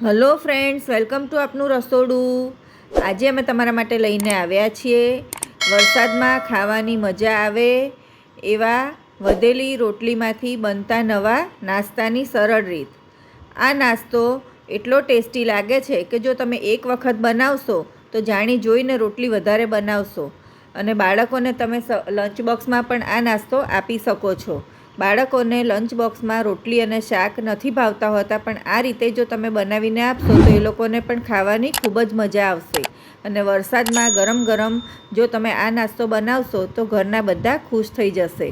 Hello friends welcome to આપનું રસોડું. આજે અમે તમારા માટે લઈને આવ્યા છીએ. વરસાદમાં ખાવાની મજા આવે એવા વધેલી રોટલીમાંથી બનતા નવા નાસ્તાની સરળ રીત. આ નાસ્તો એટલો ટેસ્ટી લાગે છે કે જો તમે એક વખત બનાવશો, તો જાણી જોઈને રોટલી વધારે બનાવશો. અને બાળકોને તમે લંચ બોક્સમાં પણ આ નાસ્તો આપી શકો છો. બાળકોને લંચ બોક્સમાં રોટલી અને શાક નથી ભાવતા હોતા, પણ આ રીતે જો તમે બનાવીને આપશો તો એ લોકોને પણ ખાવાની ખૂબ જ મજા આવશે. અને વરસાદમાં ગરમ ગરમ જો તમે આ નાસ્તો બનાવશો તો ઘરના બધા ખુશ થઈ જશે.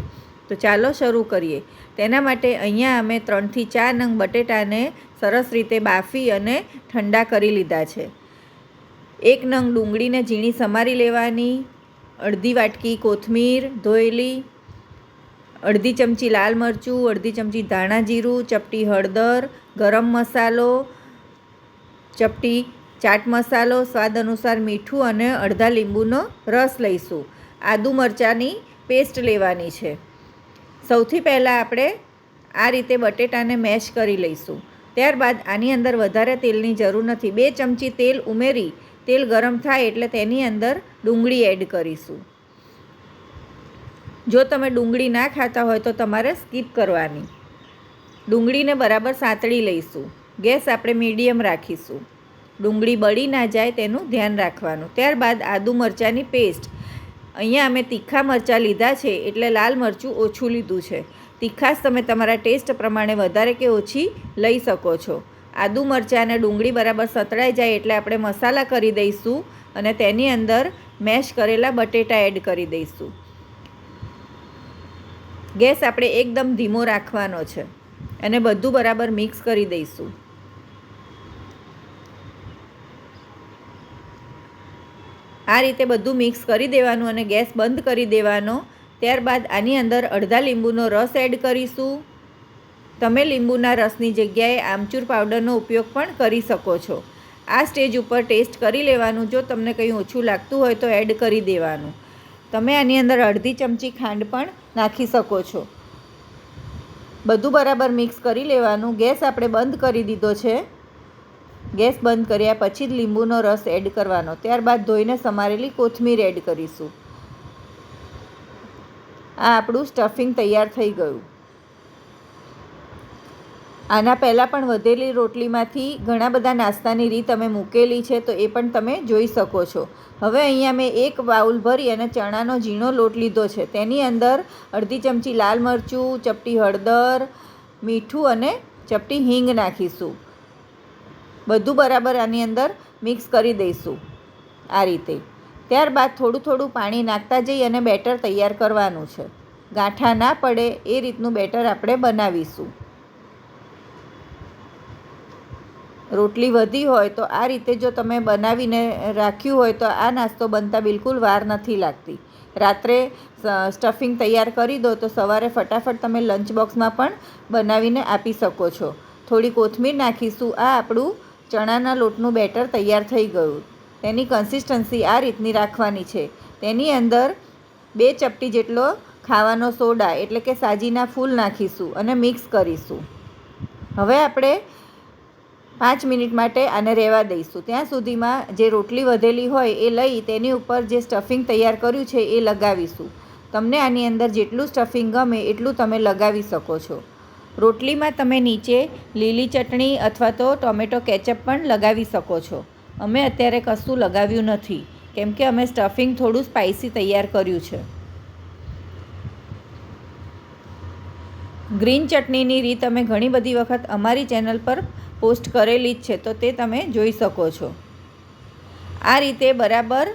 તો ચાલો શરૂ કરીએ. તેના માટે અહીંયા અમે ત્રણથી ચાર નંગ બટેટાને સરસ રીતે બાફી અને ઠંડા કરી લીધા છે. એક નંગ ડુંગળીને ઝીણી સમારી લેવાની, અડધી વાટકી કોથમીર, ધોયેલી અડધી ચમચી લાલ મરચું, અડધી ચમચી ધાણા જીરું, ચપટી હળદર, ગરમ મસાલો, ચપટી ચાટ મસાલો, સ્વાદ અનુસાર મીઠું અને અડધા લીંબુનો રસ લઈશું. આદુ મરચાંની પેસ્ટ લેવાની છે. સૌથી પહેલાં આપણે આ રીતે બટેટાને મેશ કરી લઈશું. ત્યારબાદ આની અંદર વધારે તેલની જરૂર નથી. બે ચમચી તેલ ઉમેરી, તેલ ગરમ થાય એટલે તેની અંદર ડુંગળી એડ કરીશું. જો તમે ડુંગળી ના ખાતા હોય તો તમારે સ્કીપ કરવાની. ડુંગળીને બરાબર સાંતળી લઈશું. ગેસ આપણે મીડિયમ રાખીશું. ડુંગળી બળી ના જાય તેનું ધ્યાન રાખવાનું. ત્યારબાદ આદુ મરચાંની પેસ્ટ. અહીંયા અમે તીખા મરચાં લીધા છે એટલે લાલ મરચું ઓછું લીધું છે. તીખાશ તમે તમારા ટેસ્ટ પ્રમાણે વધારે કે ઓછી લઈ શકો છો. આદુ મરચાં અને ડુંગળી બરાબર સતળાઈ જાય એટલે આપણે મસાલા કરી દઈશું અને તેની અંદર મેશ કરેલા બટેટા એડ કરી દઈશું. ગેસ આપણે એકદમ ધીમો રાખવાનો છે. અને બધું બરાબર મિક્સ કરી દઈશું. આ રીતે બધું મિક્સ કરી દેવાનું અને ગેસ બંધ કરી દેવાનો. ત્યારબાદ આની અંદર અડધા લીંબુનો રસ એડ કરીશું. તમે લીંબુના રસની જગ્યાએ આમચૂર પાવડરનો ઉપયોગ પણ કરી શકો છો. આ સ્ટેજ ઉપર ટેસ્ટ કરી લેવાનું. જો તમને કંઈ ઓછું લાગતું હોય તો એડ કરી દેવાનું. તમે આની અંદર અડધી ચમચી ખાંડ પણ નાખી શકો છો. બધું બરાબર મિક્સ કરી લેવાનું. ગેસ આપણે બંધ કરી દીધો છે. ગેસ બંધ કર્યા પછી જ લીંબુનો રસ એડ કરવાનો. ત્યારબાદ ધોઈને સમારેલી કોથમીર એડ કરીશું. આ આપણું સ્ટફિંગ તૈયાર થઈ ગયું. આના પહેલાં પણ વધેલી રોટલીમાંથી ઘણા બધા નાસ્તાની રીત અમે મૂકેલી છે, તો એ પણ તમે જોઈ શકો છો. હવે અહીંયા મેં એક બાઉલ ભરી અને ચણાનો ઝીણો લોટ લીધો છે. તેની અંદર અડધી ચમચી લાલ મરચું, ચપટી હળદર, મીઠું અને ચપટી હિંગ નાખીશું. બધું બરાબર આની અંદર મિક્સ કરી દઈશું આ રીતે. ત્યારબાદ થોડું થોડું પાણી નાખતા જઈ અને બેટર તૈયાર કરવાનું છે. ગાંઠા ના પડે એ રીતનું બેટર આપણે બનાવીશું. રોટલી વધી હોય તો આ રીતે જો તમે બનાવીને રાખ્યું હોય તો આ નાસ્તો બનતા બિલકુલ વાર નથી લાગતી. રાત્રે સ્ટફિંગ તૈયાર કરી દો તો સવારે ફટાફટ તમે લંચ બોક્સમાં પણ બનાવીને આપી શકો છો. થોડી કોથમીર નાખીશું, આ આપણું ચણાના લોટનું બેટર તૈયાર થઈ ગયું. તેની કન્સિસ્ટન્સી આ રીતની રાખવાની છે. તેની અંદર બે ચપટી જેટલો ખાવાનો સોડા એટલે કે સાજીના ફૂલ નાખીશું અને મિક્સ કરીશું. હવે આપણે પાંચ મિનિટ માટે આને રહેવા દઈશું. ત્યાં સુધીમાં જે રોટલી વધેલી હોય એ લઈ તેની ઉપર જે સ્ટફિંગ તૈયાર કર્યું છે એ લગાવીશું. તમને આની અંદર જેટલું સ્ટફિંગ ગમે એટલું તમે લગાવી શકો છો. રોટલીમાં તમે નીચે લીલી ચટણી અથવા તો ટોમેટો કેચઅપ પણ લગાવી શકો છો. અમે અત્યારે કશું લગાવ્યું નથી. કેમ કે અમે સ્ટફિંગ થોડું સ્પાઇસી તૈયાર કર્યું છે. ગ્રીન ચટણીની રીત અમે ઘણી બધી વખત અમારી ચેનલ પર પોસ્ટ કરેલી જ છે, તો તે તમે જોઈ શકો છો. આ રીતે બરાબર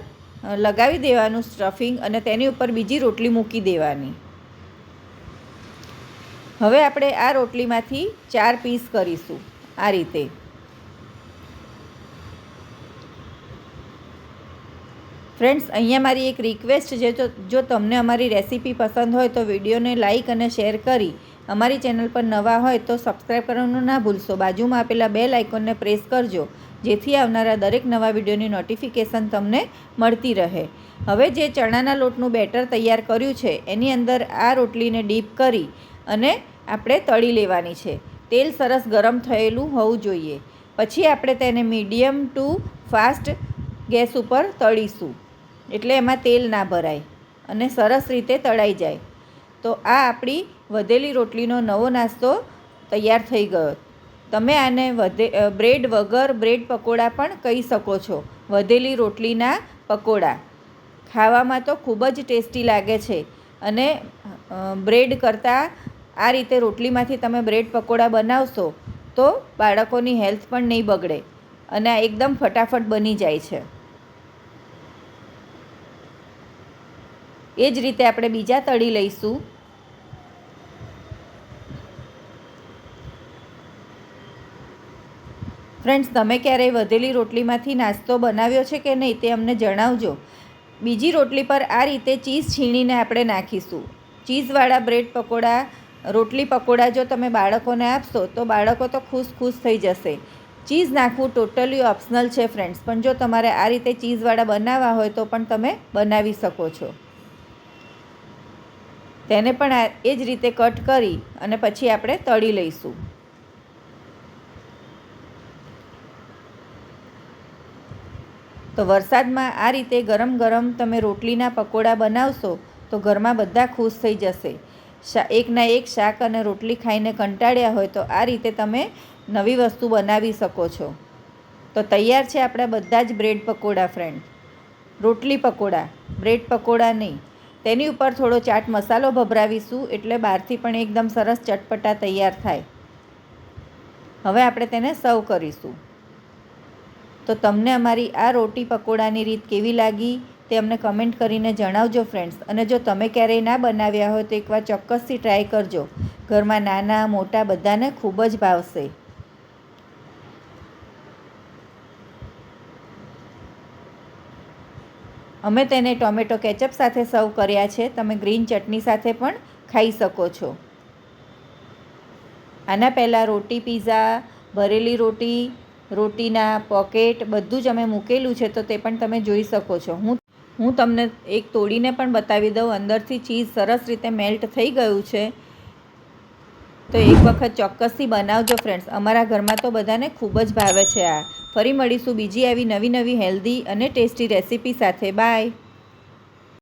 લગાવી દેવાનું સ્ટફિંગ અને તેની ઉપર બીજી રોટલી મૂકી દેવાની. હવે આપણે આ રોટલીમાંથી ચાર પીસ કરીશું, આ રીતે. ફ્રેન્ડ્સ, અહીંયા મારી એક રિક્વેસ્ટ છે, જો તમને અમારી રેસીપી પસંદ હોય તો વિડીયોને લાઇક અને શેર કરી અમારી ચેનલ પર નવા હોય તો સબસ્ક્રાઈબ કરવાનું ના ભૂલશો. બાજુમાં આપેલા બે લાઇકોનને પ્રેસ કરજો, જેથી આવનારા દરેક નવા વિડીયોની નોટિફિકેશન તમને મળતી રહે. હવે જે ચણાના લોટનું બેટર તૈયાર કર્યું છે, એની અંદર આ રોટલીને ડીપ કરી અને આપણે તળી લેવાની છે. તેલ સરસ ગરમ થયેલું હોવું જોઈએ. પછી આપણે તેને મીડિયમ ટુ ફાસ્ટ ગેસ ઉપર તળીશું, એટલે એમાં તેલ ના ભરાય અને સરસ રીતે તળાઈ જાય. તો આ આપણી વધેલી રોટલીનો નવો નાસ્તો તૈયાર થઈ ગયો. તમે આને વધે બ્રેડ વગર બ્રેડ પકોડા પણ કહી શકો છો. વધેલી રોટલીના પકોડા. ખાવામાં તો ખૂબ જ ટેસ્ટી લાગે છે અને બ્રેડ કરતાં આ રીતે રોટલીમાંથી તમે બ્રેડ પકોડા બનાવશો તો બાળકોની હેલ્થ પણ નહીં બગડે અને આ એકદમ ફટાફટ બની જાય છે. એ જ રીતે આપણે બીજા તળી લઈશું. ફ્રેન્ડ્સ તમે ક્યારેય વધેલી રોટલીમાંથી નાસ્તો બનાવ્યો છે કે નહીં તે અમને જણાવજો. બીજી રોટલી પર આ રીતે ચીઝ છીણીને આપણે નાખીશું. ચીઝવાળા બ્રેડ પકોડા, રોટલી પકોડા જો તમે બાળકોને આપશો, તો બાળકો તો ખુશ ખુશ થઈ જશે. ચીઝ નાખવું ટોટલી ઓપ્શનલ છે ફ્રેન્ડ્સ પણ જો તમારે આ રીતે ચીઝવાળા બનાવવા હોય તો પણ તમે બનાવી શકો છો. તેને પણ એ જ રીતે કટ કરી અને પછી આપણે તળી લઈશું. તો વરસાદમાં આ રીતે ગરમ ગરમ તમે રોટલીના પકોડા બનાવશો, તો ઘરમાં બધા ખુશ થઈ જશે. એકના એક શાક અને રોટલી ખાઈને કંટાળ્યા હોય તો આ રીતે તમે નવી વસ્તુ બનાવી શકો છો. તો તૈયાર છે આપણા બધા જ બ્રેડ પકોડા ફ્રેન્ડ રોટલી પકોડા, બ્રેડ પકોડા નહીં. તેની ઉપર થોડો ચાટ મસાલો ભભરાવીશું એટલે બહારથી પણ એકદમ સરસ ચટપટા તૈયાર થાય. હવે આપણે તેને સર્વ કરીશું. તો તમને અમારી આ રોટી પકોડાની રીત કેવી લાગી તે અમને કમેન્ટ કરીને જણાવજો ફ્રેન્ડ્સ અને જો તમે ક્યારેય ના બનાવ્યા હોય તો એકવાર ચોક્કસથી ટ્રાય કરજો. ઘરમાં નાના, મોટા બધાને ખૂબ જ ભાવશે. અમે તેને ટોમેટો કેચઅપ સાથે સર્વ કર્યા છે. તમે ગ્રીન ચટણી સાથે પણ ખાઈ શકો છો. આના પહેલાં રોટી, પીઝા, ભરેલી રોટી રોટીના પોકેટ બધું જ અમે મૂકેલું છે, તો તે પણ તમે જોઈ શકો છો. હું હું તમને એક તોડીને પણ બતાવી દઉં. અંદરથી ચીઝ સરસ રીતે મેલ્ટ થઈ ગયું છે. તો એક વખત ચોક્કસથી બનાવજો ફ્રેન્ડ્સ અમારા ઘરમાં તો બધાને ખૂબ જ ભાવે છે આ. ફરી મળીશું બીજી આવી નવી નવી હેલ્ધી અને ટેસ્ટી રેસીપી સાથે. બાય